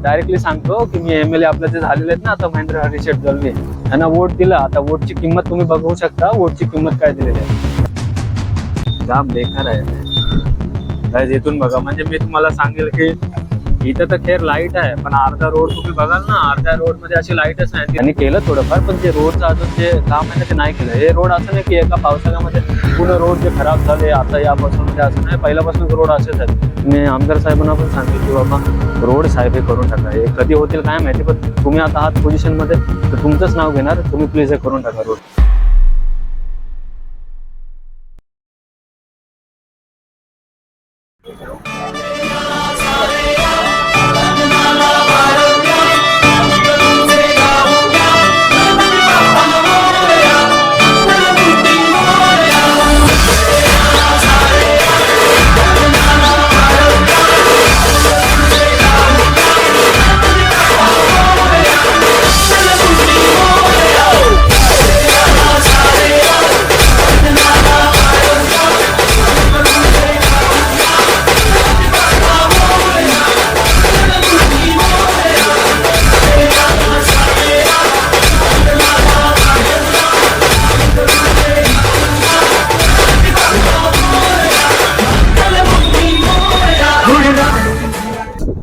Directly सांगतो की मी M L A आपल्या जे झालेले आहेत ना आता महेंद्र हरिशेठ दलवे यांना वोट दिला. आता वोटची किंमत तुम्ही बघू शकता. वोटची किंमत काय दिलेली आहे. जाम बेकार आहे. Guys, इथून बघा. म्हणजे मी तुम्हाला सांगेल की इथं तर खेर लाइट आहे पण अर्धा रोड तुम्ही बघाल ना अर्ध्या रोडमध्ये अशी लाईटच नाही. त्यांनी केलं थोडंफार पण जे रोडचं अजून जे काम आहे ना ते नाही केलं. हे रोड असं नाही की एका पावसाळ्यामध्ये पूर्ण रोड जे खराब झाले आता यापासून म्हणजे असं नाही पहिल्यापासून रोड असेच आहेत. मी आमदार साहेबांना पण सांगते की बाबा रोड साहेब हे करून टाका. हे कधी होतील काय माहिती पण तुम्ही आता आहात पोझिशनमध्ये तर तुमचंच नाव घेणार तुम्ही प्लीज हे करून टाका रोड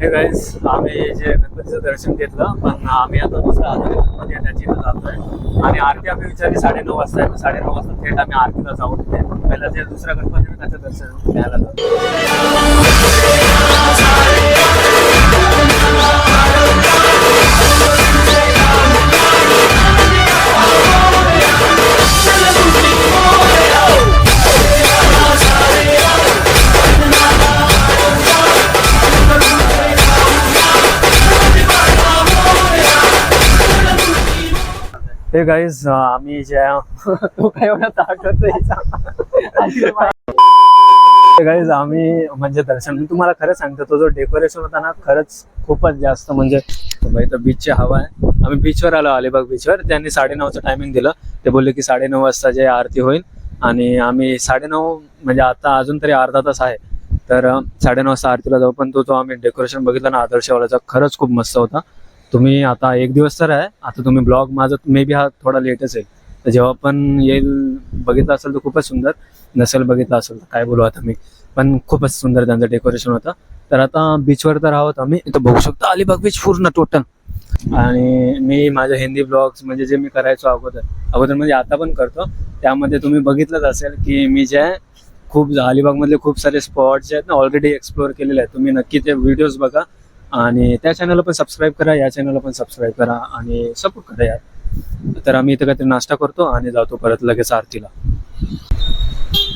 गाईज आम्ही जे गणपतीचं दर्शन घेतलं पण आम्ही आता दुसरा आधार गणपती आहे त्याची इथं जातोय. आणि आरती आम्ही विचारली साडेनऊ वाजता आहे साडेनऊ वाजता थेट आम्ही आरतीला जाऊ तिथे पहिला जे दुसरा गणपती त्याचं दर्शन घ्यायला जातो हे गाईज uh, आम्ही ज्या तो काय एवढा ताकद गाईज आम्ही म्हणजे दर्शन मी तुम्हाला खरं सांगतो तो जो डेकोरेशन होता ना खरंच खूपच जास्त म्हणजे बाई तर बीचची हवा आहे. आम्ही बीचवर आलो अलिबाग बीचवर त्यांनी साडेनऊचं टायमिंग दिलं. ते बोलले की साडेनऊ वाजता जे आरती होईल. आणि आम्ही साडेनऊ म्हणजे आता अजून तरी अर्धा तास आहे. तर साडेनऊ वाजता आरतीला जाऊ. पण तो जो आम्ही डेकोरेशन बघितलं ना आदर्शवाल्याचा खरंच खूप मस्त होता. तुम्ही आता एक दिवस तर आहे. आता तुम्ही ब्लॉग माझा मे बी हा थोडा लेटच आहे. तर जेव्हा पण येईल बघितलं असेल तर खूपच सुंदर. नसेल बघितलं असेल तर काय बोलू आता मी. पण खूपच सुंदर त्यांचं डेकोरेशन होतं. तर आता बीचवर तर आहोत आम्ही. इथं बघू शकतो अलिबाग बीच पूर्ण टोटल आणि मी माझ्या हिंदी ब्लॉग्स म्हणजे जे मी करायचो अगोदर अगोदर म्हणजे आता पण करतो. त्यामध्ये तुम्ही बघितलंच असेल की मी जे आहे खूप अलिबागमधले खूप सारे स्पॉट जे आहेत ना ऑलरेडी एक्सप्लोअर केलेले आहेत. तुम्ही नक्की ते व्हिडिओज बघा. आणि त्या चॅनलला पण सबस्क्राईब करा या चॅनलला पण सबस्क्राईब करा आणि सपोर्ट करा यार. तर आम्ही इथं काहीतरी नाश्ता करतो आणि जातो परत लगेच आरतीला.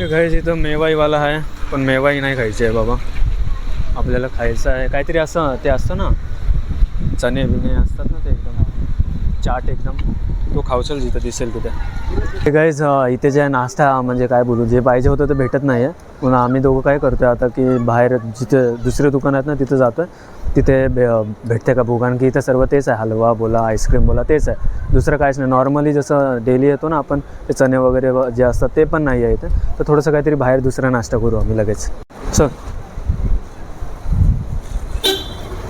घरी इथं मेवाईवाला आहे पण मेवाई नाही खायची आहे बाबा. आपल्याला खायचं आहे. काहीतरी असं ते असतं ना चणे बिणे असतात ना ते एकदम. चाट एकदम. तो खावचल जिथं दिसेल तिथे. हे इथे जे नाश्ता म्हणजे काय बोलू जे पाहिजे होतं ते भेटत नाही आहे पुन्हा आम्ही दोघं काय करतो आहे आता की बाहेर जिथे दुसरे दुकान आहेत ना तिथे आहे तिथे भे भेटते का भूक कारण की इथं सर्व तेच आहे. हलवा बोला आईस्क्रीम बोला तेच आहे. दुसरं काहीच नाही. नॉर्मली जसं डेली येतो ना आपण ते चणे वगैरे व- जे असतात ते पण नाही आहे इथे. तर थोडंसं काहीतरी बाहेर दुसरा नाश्ता करू आम्ही लगेच. चल.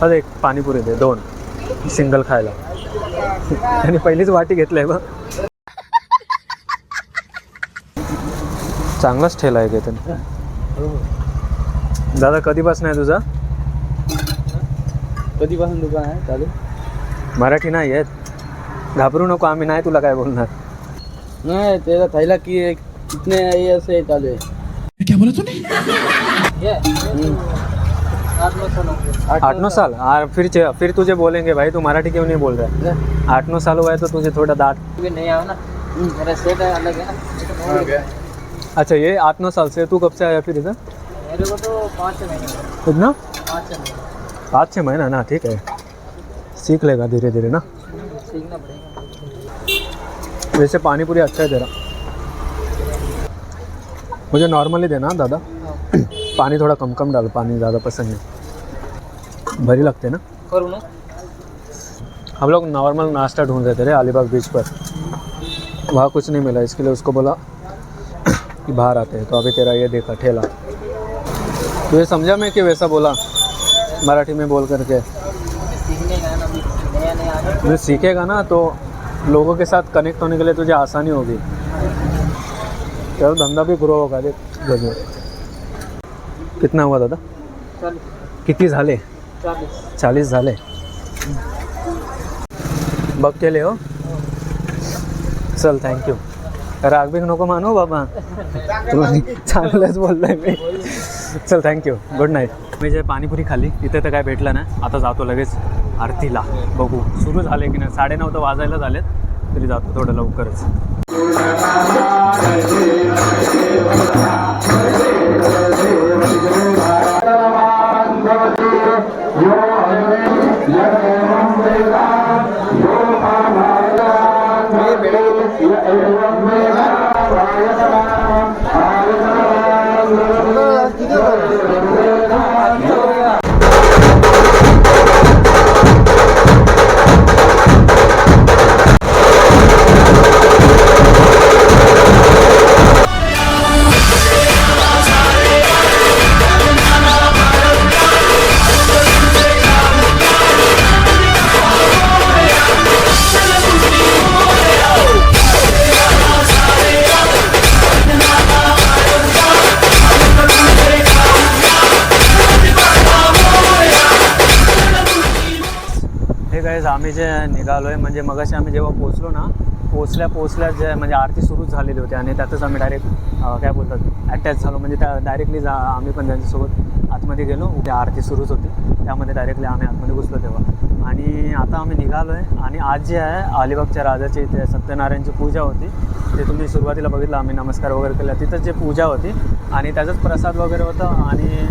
अरे एक पाणीपुरी दे दोन. सिंगल खायला. आणि पहिलीच वाटी घेतलंय बघ. चांगलाच ठेला आहे ते दादा कधीपासून आहे तुझा? कधीपासून दुकान आहे? चालू? मराठी नाही आहेत. घाबरू नको आम्ही नाही तुला काय बोलणार. नाही त्याला थैला की कितने ये ऐसे चालू है क्या बोला तूने? आठ नौ साल और फिर फिर तुझे बोलेंगे भाई तू मराठी क्यों नहीं बोल रहा है? आठ नौ साल हुआ है तो तुझे थोड़ा दांत नहीं आओ ना। मेरा सेट है अलग है ना। अच्छा ये आठ नौ साल से तू कब से आया फिर इधर? मेरे को तो पाँच महीने। कितना पाँच महीने। पाँच छः महीना ना ठीक है? सीख लेगा धीरे धीरे ना। सीखना पड़ेगा वैसे पानी पूरी अच्छा है तेरा। मुझे नॉर्मली देना दादा। पानी थोड़ा कम कम डालो पानी ज़्यादा पसंद नहीं भरी लगते ना? करूँ ना। हम लोग नॉर्मल नाश्ता ढूंढ रहे थे रे अलीबाग बीच पर। वहाँ कुछ नहीं मिला इसके लिए उसको बोला कि बाहर आते हैं। तो अभी तेरा ये देखा ठेला। तो ये समझा मैं कि वैसा बोला? मराठी में बोल करके। का जो सीखेगा ना तो लोगों के साथ कनेक्ट होने के लिए तुझे आसानी होगी। तेरा धंदा भी ग्रो होगा देख गजब कितना हुआ दादा? चल किती झाले? चालीस चाळीस झाले बघ केले हो। चल थँक्यू राग बिग नको मानू बाबा। तुला चांगलंच बोललोय मी। चल थँक्यू गुड नाईट मी जे पाणीपुरी खाल्ली तिथे तर काय भेटलं नाही. आता जातो लगेच आरतीला. बघू. सुरू झाले की नाही? साडेनऊ तर वाजायला झालेत. तरी जातो थोडं लवकरच. हे गाईज आम्ही जे निघालो आहे म्हणजे मगाशी आम्ही जेव्हा पोचलो ना पोचल्या पोचल्या जे म्हणजे आरती सुरूच झालेली होती आणि त्यातच आम्ही डायरेक्ट काय बोलतात अटॅच झालो. म्हणजे त्या डायरेक्टली जा आम्ही पण त्यांच्यासोबत आतमध्ये गेलो. त्या आरती सुरूच होती. त्यामध्ये डायरेक्टली आम्ही आतमध्ये घुसलो तेव्हा. आणि आता आम्ही निघालो आहे आणि आज जे आहे अलिबागच्या राजाची इथे सत्यनारायणची पूजा होती. ते तुम्ही सुरुवातीला बघितलं आम्ही नमस्कार वगैरे केला. तिथंच जे पूजा होती आणि त्याचाच प्रसाद वगैरे होतं आणि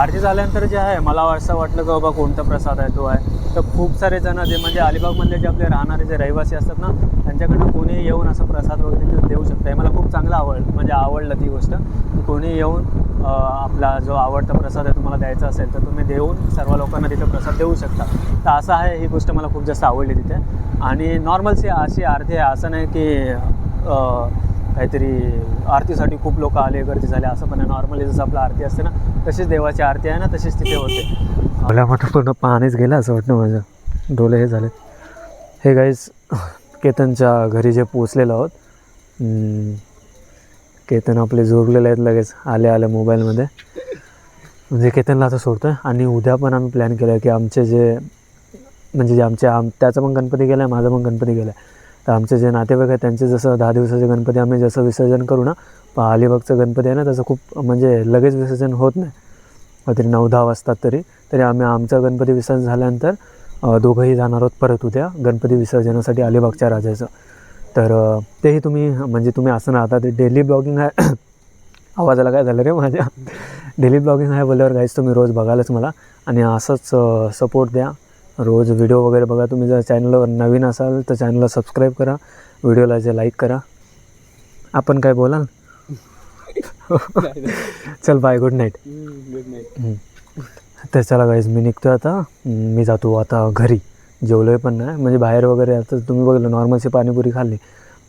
आरती झाल्यानंतर जे आहे मला असं वाटलं की बाबा कोणता प्रसाद आहे तो आहे. तर खूप सारे जण जे म्हणजे अलिबागमधले जे आपले राहणारे जे रहिवासी असतात ना त्यांच्याकडनं कोणी येऊन असं प्रसाद वगैरे देऊ शकतं. हे मला खूप चांगलं आवडलं म्हणजे आवडलं ती गोष्ट. कोणी येऊन आपला जो आवडता प्रसाद आहे तुम्हाला द्यायचा असेल तर तुम्ही देऊन सर्व लोकांना तिथे प्रसाद देऊ शकता. तर असं आहे ही गोष्ट मला खूप जास्त आवडली तिथे. आणि नॉर्मलची अशी आरती आहे असं नाही की काहीतरी आरतीसाठी खूप लोक आले गर्दी झाले असं पण आहे नॉर्मली जसं आपलं आरती असते ना तशीच देवाची आरती आहे ना तशीच तिथे होते. मला म्हटलं पूर्ण पाणीच गेलं असं वाटतं माझं. डोले हे झाले हे गाईज केतनच्या घरी जे पोचलेलो आहोत केतन आपले जोडलेले आहेत लगेच आले आले मोबाईलमध्ये. म्हणजे केतनला आता सोडतो आहे आणि उद्या पण आम्ही प्लॅन केला आहे की आमचे जे म्हणजे जे आमचे आम त्याचा पण गणपती गेला आहे माझा पण गणपती गेला आहे तर आमचे जे नातेवाईक आहेत त्यांचे जसं दहा दिवसाचे गणपती आम्ही जसं विसर्जन करू ना पण अलिबागचं गणपती आहे ना त्याचं खूप म्हणजे लगेच विसर्जन होत नाही. तरी नऊ दहा वाजतात तरी. तरी आम्ही आमचा गणपती विसर्जन झाल्यानंतर दोघंही जाणार आहोत परत उद्या गणपती विसर्जनासाठी अलिबागच्या राजाचं. तर तेही तुम्ही म्हणजे तुम्ही असं ना आता ते डेली ब्लॉगिंग आहे. आवाजाला काय झालं रे माझ्या? डेली ब्लॉगिंग आहे बोलल्यावर गाईज तुम्ही रोज बघालच मला. आणि असंच सपोर्ट द्या. रोज व्हिडिओ वगैरे बघा. तुम्ही जर चॅनलवर नवीन असाल तर चॅनलला सबस्क्राईब करा. व्हिडिओला जे लाईक करा. आपण काय बोलाल? चल bye good night good night तर चला गाईज मी निघतो आता. मी जातो आता घरी. जेवलोय पण नाही. म्हणजे बाहेर वगैरे आता तुम्ही बघितलं नॉर्मलची पाणीपुरी खाल्ली.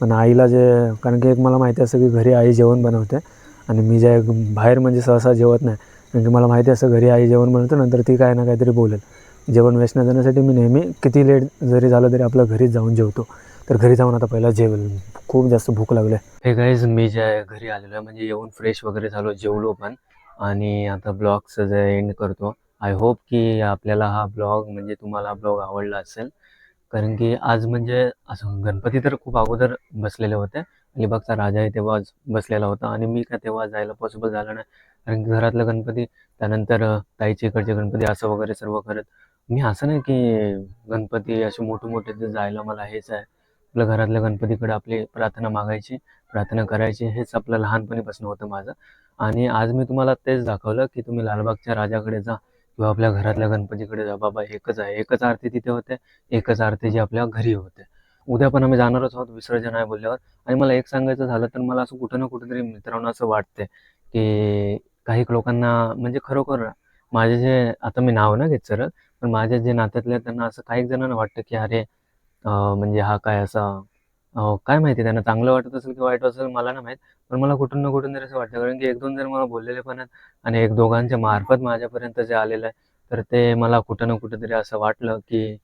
पण आईला जे कारण की एक मला माहिती असतं की घरी आई जेवण बनवते. आणि मी जे बाहेर म्हणजे सहसा जेवत नाही. कारण की मला माहिती असतं घरी आई जेवण बनवते नंतर ती काय ना काहीतरी बोलेल. जेवण वेस्ट न जाण्यासाठी मी नेहमी किती लेट जरी झालं तरी आपल्या घरी जाऊन जेवतो. तर घरी जाऊन आता पहिला जेवेल खूप जास्त भूक लागली. हे गाईज मी जे आहे घरी आलेलो आहे म्हणजे येऊन फ्रेश वगैरे झालो जेवलो पण. आणि आता ब्लॉगचं जे एंड करतो. आय होप की आपल्याला हा ब्लॉग म्हणजे तुम्हाला ब्लॉग आवडला असेल. कारण की आज म्हणजे असं गणपती तर खूप अगोदर बसलेले होते. अलिबागचा राजा आहे तेव्हा बसलेला होता. आणि मी काय तेव्हा जायला पॉसिबल झालं नाही. कारण की घरातलं गणपती त्यानंतर ताईचे ताईच्या इकडचे गणपती असं वगैरे सर्व करत. मी असं नाही की गणपती असे मोठे मोठे ते जायला मला हेच आहे. आपल्या घरातल्या गणपतीकडे आपली प्रार्थना मागायची प्रार्थना करायची हेच आपलं लहानपणीपासून होतं माझं. आणि आज मी तुम्हाला तेच दाखवलं की तुम्ही लालबागच्या राजाकडे जा किंवा आपल्या घरातल्या गणपतीकडे जा. बाबा एकच आहे. एकच आरती तिथे होते. एकच आरती जी आपल्या घरी होते. उद्या पण आम्ही जाणारच आहोत विसर्जन आहे बोलल्यावर. आणि मला एक सांगायचं झालं तर मला असं कुठं ना कुठेतरी मित्रांनो असं वाटतंय की काही लोकांना म्हणजे खरोखर माझे जे आता मी नाव ना घेत सरळ पण माझ्या जे नात्यातल्या त्यांना असं काही जणांना वाटतं की अरे म्हणजे हा काय असा काय माहिती त्यांना चांगलं वाटत असेल की वाईट असेल मला ना माहीत पण मला कुठून ना कुठून तरी असं वाटतं. कारण की एक दोन जण मला बोललेले पण आहेत आणि एक दोघांच्या मार्फत माझ्यापर्यंत जे आलेलं आहे तर ते मला कुठं ना कुठं तरी असं वाटलं की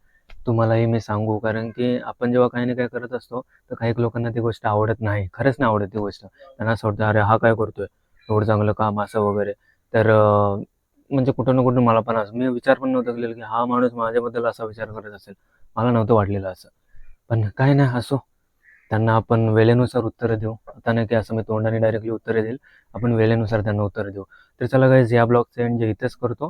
तुम्हालाही मी सांगू. कारण की आपण जेव्हा काही ना काही करत असतो तर काही लोकांना ती गोष्ट आवडत नाही. खरंच नाही आवडत ती गोष्ट. त्यांना असं वाटतं अरे हा काय करतोय? एवढं चांगलं काम असं वगैरे. तर म्हणजे कुठं ना कुठं मला पण असं मी विचार पण नव्हता केलेला की हा माणूस माझ्याबद्दल असा विचार करत असेल. मला नव्हतं वाटलेलं असं. पण काय नाही असो. त्यांना आपण वेळेनुसार उत्तरं देऊ. आता नाही की असं मी तोंडाने डायरेक्टली उत्तरे देईल. आपण वेळेनुसार त्यांना उत्तरं देऊ. तर चला गाईज या ब्लॉगचं एंड जे इथेच करतो.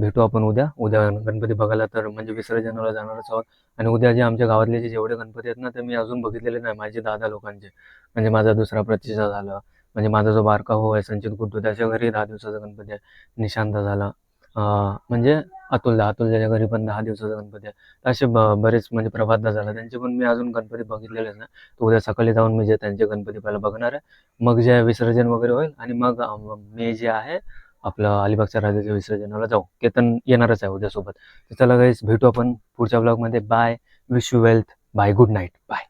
भेटू आपण उद्या. उद्या गणपती बघायला तर म्हणजे विसर्जनाला जाणारच आहोत. आणि उद्या जे आमच्या गावातले जे जेवढे गणपती आहेत ना ते मी अजून बघितलेले नाही. माझे दादा लोकांचे. म्हणजे माझा दुसरा प्रतिष्ठा झाला. म्हणजे माझा जो बारका हो आहे संचित गुड्डू त्याच्या घरी दहा दिवसाचा गणपती आहे. निशांत झाला. म्हणजे अतुलदा अतुलदाच्या घरी पण दहा दिवसाचा गणपती आहे. असे बरेच म्हणजे प्रभातदा झाला. त्यांचे पण मी अजून गणपती बघितलेलेच नाही तर उद्या सकाळी जाऊन मी जे त्यांचे गणपती पहिला बघणार आहे. मग जे विसर्जन वगैरे होईल आणि मग मी जे आहे आपलं अलिबागच्या राजाच्या विसर्जनाला जाऊ. केतन येणारच आहे उद्यासोबत. तर चला गाईस भेटू आपण पुढच्या ब्लॉगमध्ये bye wish you wealth bye good night bye